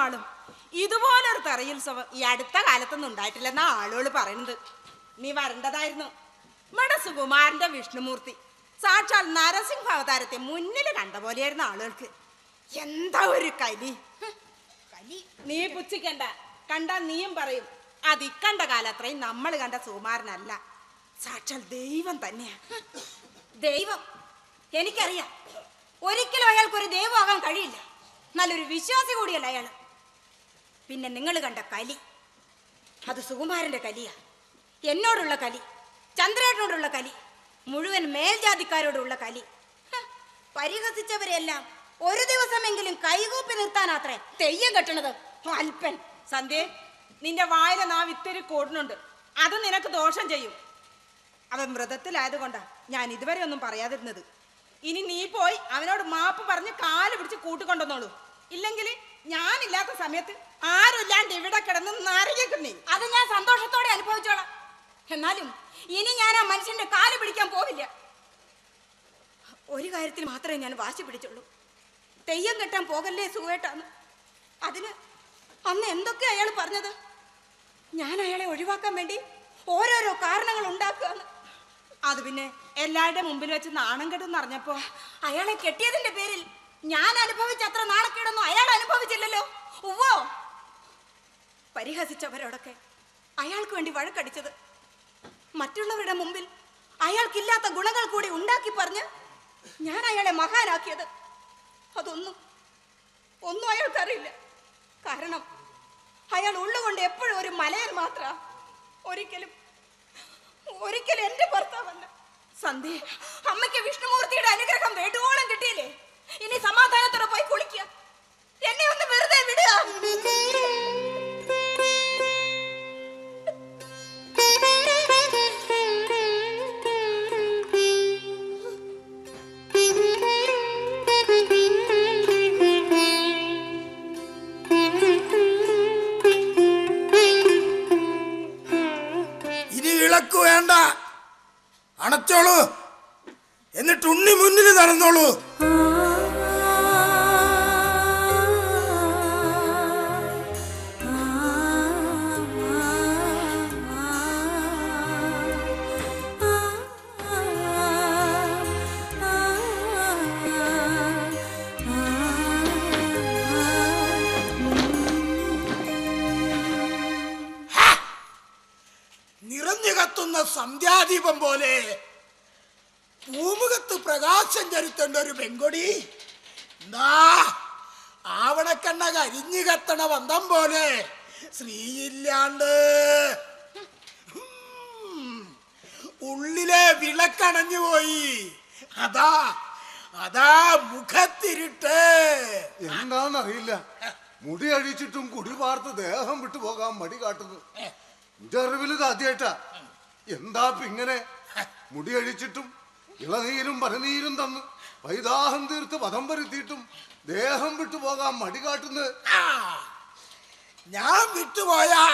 ആളും ഇതുപോലൊരു തെറയുത്സവം ഈ അടുത്ത കാലത്തൊന്നും ഉണ്ടായിട്ടില്ലെന്നാ ആളുകൾ പറയുന്നത്. നീ വരേണ്ടതായിരുന്നു. നമ്മുടെ സുകുമാരന്റെ വിഷ്ണുമൂർത്തി സാക്ഷാൽ നരസിംഹ അവതാരത്തെ മുന്നിൽ കണ്ട പോലെയായിരുന്നു ആളുകൾക്ക്. എന്താ ഒരു കലി? കലി നീ പുച്ഛിക്കണ്ട. കണ്ട നീയും പറയും അത് ഇക്കണ്ട കാലത്രയും നമ്മൾ കണ്ട സുകുമാരനല്ല. സാക്ഷാൽ ദൈവം തന്നെയാ. ദൈവം. എനിക്കറിയാം. ഒരിക്കലും അയാൾക്ക് ഒരു ദൈവമാകാൻ കഴിയില്ല. നല്ലൊരു വിശ്വാസി കൂടിയല്ല അയാൾ പിന്നെ നിങ്ങൾ കണ്ട കലി. അത് സുകുമാരന്റെ കലിയാ. എന്നോടുള്ള കലി ചന്ദ്രേട്ടനോടുള്ള കലി മുഴുവൻ മേൽജാതിക്കാരോടുള്ള കലി. പരിഹസിച്ചവരെല്ലാം ഒരു ദിവസമെങ്കിലും കൈകൂപ്പി നിർത്താനാത്രേ തെയ്യം കെട്ടണത്. അല്പൻ സന്ധ്യ നിന്റെ വായിലെ നാവ് ഇത്തിരി കൂടുന്നുണ്ട്. അത് നിനക്ക് ദോഷം ചെയ്യും. അവൻ വ്രതത്തിലായതുകൊണ്ടാ ഞാൻ ഇതുവരെ ഒന്നും പറയാതിരുന്നത്. ഇനി നീ പോയി അവനോട് മാപ്പ് പറഞ്ഞ് കാൽ പിടിച്ച് കൂട്ടിക്കൊണ്ടുവന്നോളൂ. ഇല്ലെങ്കിൽ ഞാനില്ലാത്ത സമയത്ത് ആരുമില്ലാണ്ട് ഇവിടെ കിടന്ന് നരകിക്കുന്നേ അത് ഞാൻ സന്തോഷത്തോടെ അനുഭവിച്ചോളാം. എന്നാലും ഇനി ഞാൻ ആ മനുഷ്യന്റെ കാൽ പിടിക്കാൻ പോവില്ല. ഒരു കാര്യത്തിൽ മാത്രമേ ഞാൻ വാശി പിടിച്ചുള്ളൂ. തെയ്യം കെട്ടാൻ പോകല്ലേ സുഖേട്ടാന്ന്. അതിന് അന്ന് എന്തൊക്കെ അയാൾ പറഞ്ഞത്? ഞാൻ അയാളെ ഒഴിവാക്കാൻ വേണ്ടി ഓരോരോ കാരണങ്ങൾ ഉണ്ടാക്കുകയാണ്. അത് പിന്നെ എല്ലാവരുടെ മുമ്പിൽ വെച്ച് നാണം കെട്ടെന്ന് അറിഞ്ഞപ്പോ അയാളെ കെട്ടിയതിന്റെ പേരിൽ ഞാൻ അനുഭവിച്ച അത്ര നാണക്കേടൊന്നും അയാൾ അനുഭവിച്ചില്ലല്ലോ. ഉവ്വോ. പരിഹസിച്ചവരോടൊക്കെ അയാൾക്ക് വേണ്ടി വഴക്കടിച്ചത്. മറ്റുള്ളവരുടെ മുമ്പിൽ അയാൾക്കില്ലാത്ത ഗുണങ്ങൾ കൂടി ഉണ്ടാക്കി പറഞ്ഞ് ഞാൻ അയാളെ മഹാനാക്കിയത്. അതൊന്നും ഒന്നും അയാൾക്കറിയില്ല. കാരണം അയാൾ ഉള്ളുകൊണ്ട് എപ്പോഴും ഒരു മലയൻ മാത്ര. ഒരിക്കലും ഒരിക്കലും എന്റെ ഭർത്താവല്ല. സന്ധ്യ അമ്മയ്ക്ക് വിഷ്ണുമൂർത്തിയുടെ അനുഗ്രഹം വേണ്ടുവോളം കിട്ടിയില്ലേ? ഇനി സമാധാനത്തോടെ പോയി കുളിക്കുക എന്നെ ഒന്ന് വെറുതെ വിടുക. ഇനി വിളക്ക് വേണ്ട. അണച്ചോളൂ. എന്നിട്ട് ഉണ്ണി മുന്നിൽ നടന്നോളൂ. ഒരു പെങ്കൊടി. എന്താ ആവണക്കണ്ണ കരിഞ്ഞു കത്തണ വന്തം പോലെ. ശ്രീയില്ലാണ്ട്. ഉള്ളിലെ വിളക്കണഞ്ഞു പോയി. അതാ അതാ മുഖത്തിരിട്ട്. എന്താന്നറിയില്ല മുടി അഴിച്ചിട്ടും കുടി പാർത്ത് ദേഹം വിട്ടു പോകാൻ മടി കാട്ടുന്നു. എന്റെ അറിവിൽ ഇത് ആദ്യമായിട്ടാ എന്താ പിങ്ങനെ ഇങ്ങനെ? മുടി അഴിച്ചിട്ടും ഇളനീരും പരനീരും തന്ന് വൈദാഹം തീർത്ത് പദം വരുത്തിയിട്ടും ദേഹം വിട്ടു പോകാൻ മടി കാട്ടുന്നത്. ഞാൻ വിട്ടുപോയാ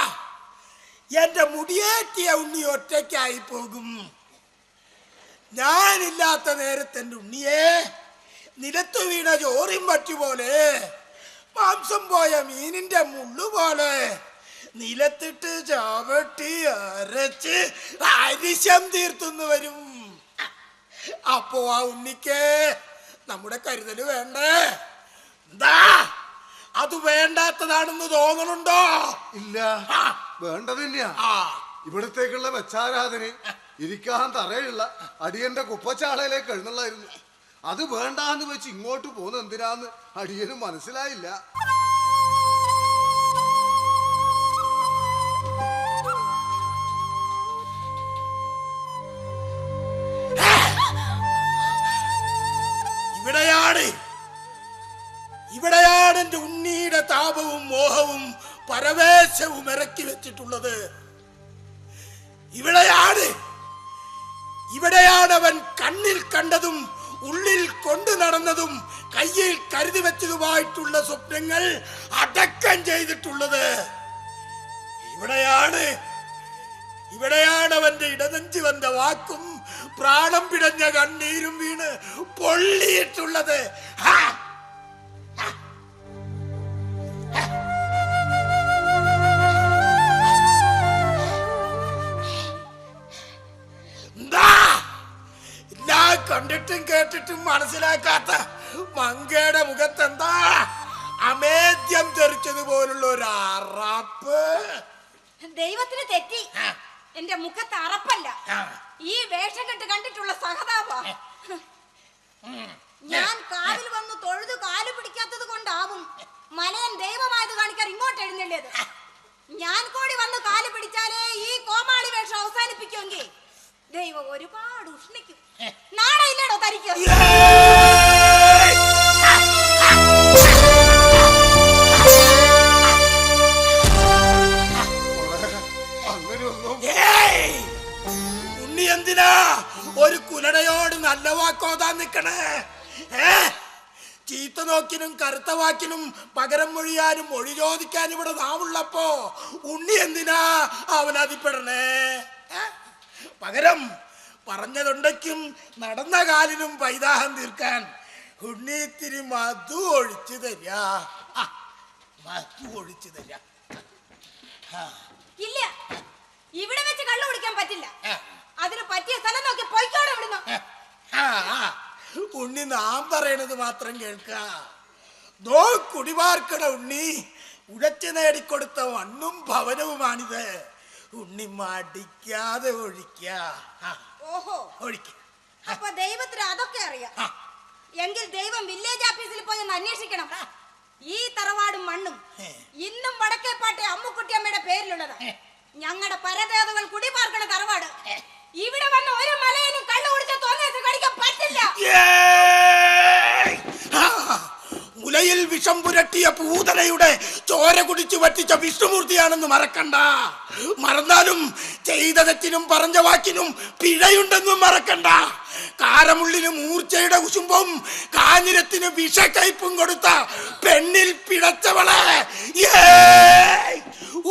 എന്റെ മുടിയേറ്റിയ ഉണ്ണി ഒറ്റയ്ക്കായി പോകും. ഞാനില്ലാത്ത നേരത്തെ ഉണ്ണിയെ നിലത്തു വീണ ചോറിൻ പറ്റു പോലെ മാംസം പോയ മീനിന്റെ മുള്ളുപോലെ നിലത്തിട്ട് ചാവട്ടി അരച്ച് അരിശം തീർത്തുന്നു വരും. അപ്പോ ആ ഉണ്ണിക്ക് നമ്മുടെ കരുതൽ വേണ്ടേ? എന്താ? അത് വേണ്ടാത്തതാണെന്ന് തോന്നണുണ്ടോ? ഇല്ല. വേണ്ടതില്ല. ഇവിടത്തേക്കുള്ള വെച്ചാരാധന ഇരിക്കാൻ തറയുള്ള അടിയന്റെ കുപ്പച്ചാളയിലേക്ക് എഴുന്നള്ളായിരുന്നു. അത് വേണ്ടാന്ന് വെച്ച് ഇങ്ങോട്ട് പോകുന്ന എന്തിനാന്ന് അടിയന് മനസ്സിലായില്ല. താപവും മോഹവും പരവേശവും ഇറക്കി വെച്ചിട്ടുള്ളത് ഇവിടെയാണ് ഇവിടെയാണ് അവൻ കണ്ണിൽ കണ്ടതും ഉള്ളിൽ കൊണ്ടു നടന്നതും കയ്യിൽ കരുതി വെച്ചതുമായിട്ടുള്ള സ്വപ്നങ്ങൾ അടക്കം ചെയ്തിട്ടുള്ളത് ഇവിടെയാണ് ഇവിടെയാണ് അവന്റെ ഇടതഞ്ചി വന്ന വാക്കും പ്രാണം പിടഞ്ഞ കണ്ണീരും വീണ് പൊള്ളിയിട്ടുള്ളത്! ഹാ! കേട്ടിട്ടും മനസ്സിലാക്കാത്ത മങ്കയുടെ മുഖത്തെന്താ? അമേദ്യം തെറിച്ചതുപോലുള്ള ഒരു അറപ്പ്. ദൈവത്തിന് തെറ്റി. എന്റെ മുഖത്ത് അറപ്പല്ല. ഈ വേഷം കെട്ട് കണ്ടിട്ടുള്ള സഹതാപ. ഞാൻ കാവിൽ വന്ന് തൊഴുതു കാൽ പിടിക്കാത്തത് കൊണ്ടാവും മലയൻ ദൈവമായത് കാണിക്കാൻ ഇങ്ങോട്ട് എഴുന്നള്ളിയത്. ഞാൻ കൂടി വന്ന് കാൽ പിടിച്ചാലേ ഈ കോമാളി വേഷം അവസാനിപ്പിക്കുമെങ്കിൽ. ദൈവം ഒരുപാട് ഉഷ്ണിക്കും. നാണയില്ലടോ തനിക്ക്! ഉണ്ണി എന്തിനാ? ഒരു കുലടയോട് നല്ല വാക്കോതാ നിക്കണേ? ഏ? ചീത്ത നോക്കിനും കറുത്ത വാക്കിനും പകരം മൊഴിയാനും മൊഴി ചോദിക്കാനും ഇവിടെ നാവുള്ളപ്പോ ഉണ്ണി എന്തിനാ അവനതിപ്പെടണേ? ഏ? പകരം പറഞ്ഞതുണ്ടെങ്കിലും നടന്ന കാലിലും പൈതാഹം തീർക്കാൻ. ഉണ്ണി ഇത്തിരി മധു ഒഴിച്ചു തരാ മധു ഒഴിച്ചു തരാ ഇല്ല. ഇവിടെ വെച്ച് കള്ളു കുടിക്കാൻ പറ്റില്ല. അതിന് പറ്റിയ സ്ഥലം നോക്കി പൊയ്ക്കോടെ ഇവിടുന്ന്. ഉണ്ണി നാം പറയണത് മാത്രം കേൾക്ക. നോ കുടിവാർക്കട ഉണ്ണി. ഉഴച്ചു നേടിക്കൊടുത്ത മണ്ണും ഭവനവുമാണിത്. ഉണ്ണി മടിക്കാതെ ഒഴിക്ക ഓഹോ. ഒഴിക്ക. അപ്പൊ ദൈവത്തിന് അതൊക്കെ അറിയാം. എങ്കിൽ ദൈവം വില്ലേജ് ഓഫീസിൽ പോയി ഒന്ന് അന്വേഷിക്കണം. ഈ തറവാടും മണ്ണും. ഇന്നും വടക്കേപ്പാട്ടെ അമ്മുക്കുട്ടിയമ്മയുടെ പേരിലുള്ളത്. ഞങ്ങളുടെ പരദേവതകൾ കുടിപാർക്കണ തറവാട്. ഇവിടെ വന്ന ഒരു മലയനും കള്ളു കുടിച്ച തോന്നിയ കടിക്കാൻ പറ്റില്ല ഏയ്! ആ, മുലയിൽ വിഷം പുരട്ടിയ പൂതനയുടെ ചോര കുടിച്ചു വറ്റിച്ച വിഷ്ണുമൂർത്തിയാണെന്ന് മറക്കണ്ട. മറന്നാലും ചെയ്ത തെറ്റിനും പറഞ്ഞ വാക്കിനും പിഴയുണ്ടെന്നും മറക്കണ്ട. കാരമുള്ളിന് മൂർച്ചയുടെ കുശുംബവും കാഞ്ഞിരത്തിന് വിഷക്കയ്പും കൊടുത്ത പെണ്ണിൽ പിടച്ചവളെ. ഏ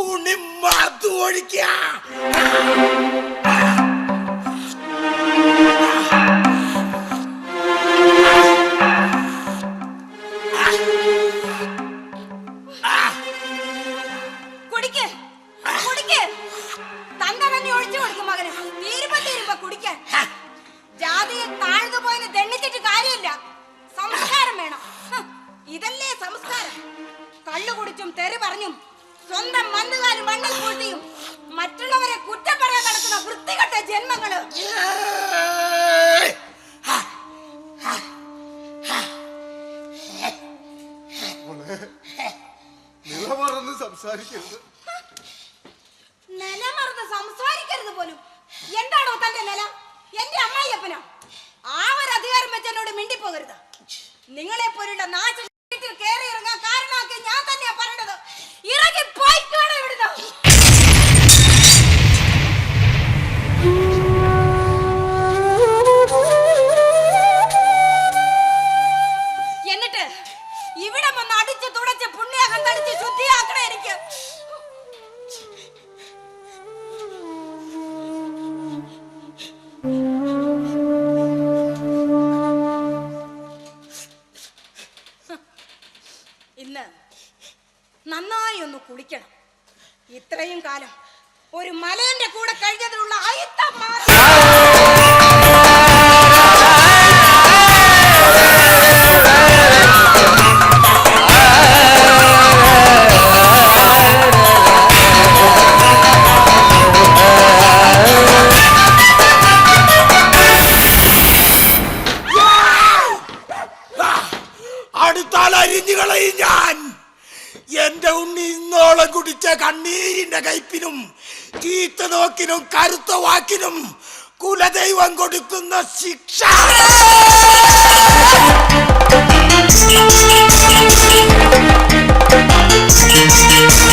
ഉണിമതു ഒഴിക്ക ഇതല്ലേ സംസ്കാരം? കള്ളു കുടിച്ചും തെറി പറഞ്ഞും സ്വന്തം മണ്ണുകാരും മണ്ണിൽ കൂട്ടിയും മറ്റുള്ളവരെ കുറ്റം പറയാൻ നടക്കുന്ന വൃത്തികെട്ട ജന്മങ്ങൾ. നിലമറന്ന് സംസാരിക്കരുത്. നിലമറന്ന് സംസാരിക്കരുത് പോലും. എന്താണോ തന്റെ നില? എന്റെ അമ്മായിയപ്പനോ. ആ ഒരു അധികാരം വെച്ച് എന്നോട് മിണ്ടിപ്പോകരുത്. നിങ്ങളെ പോലുള്ള നാശ വീട്ടിൽ കയറി ഇറങ്ങാൻ കാരണമാക്കി ഞാൻ കുളിക്കണം. ഇത്രയും കാലം ഒരു മലേന്റെ കൂടെ കഴിഞ്ഞതിനുള്ള അയിത്തം മാറി. നീരിന്റെ കയ്പിനും ചീത്ത നോക്കിനും കറുത്ത വാക്കിനും കുലദൈവം കൊടുക്കുന്ന ശിക്ഷ Thank you.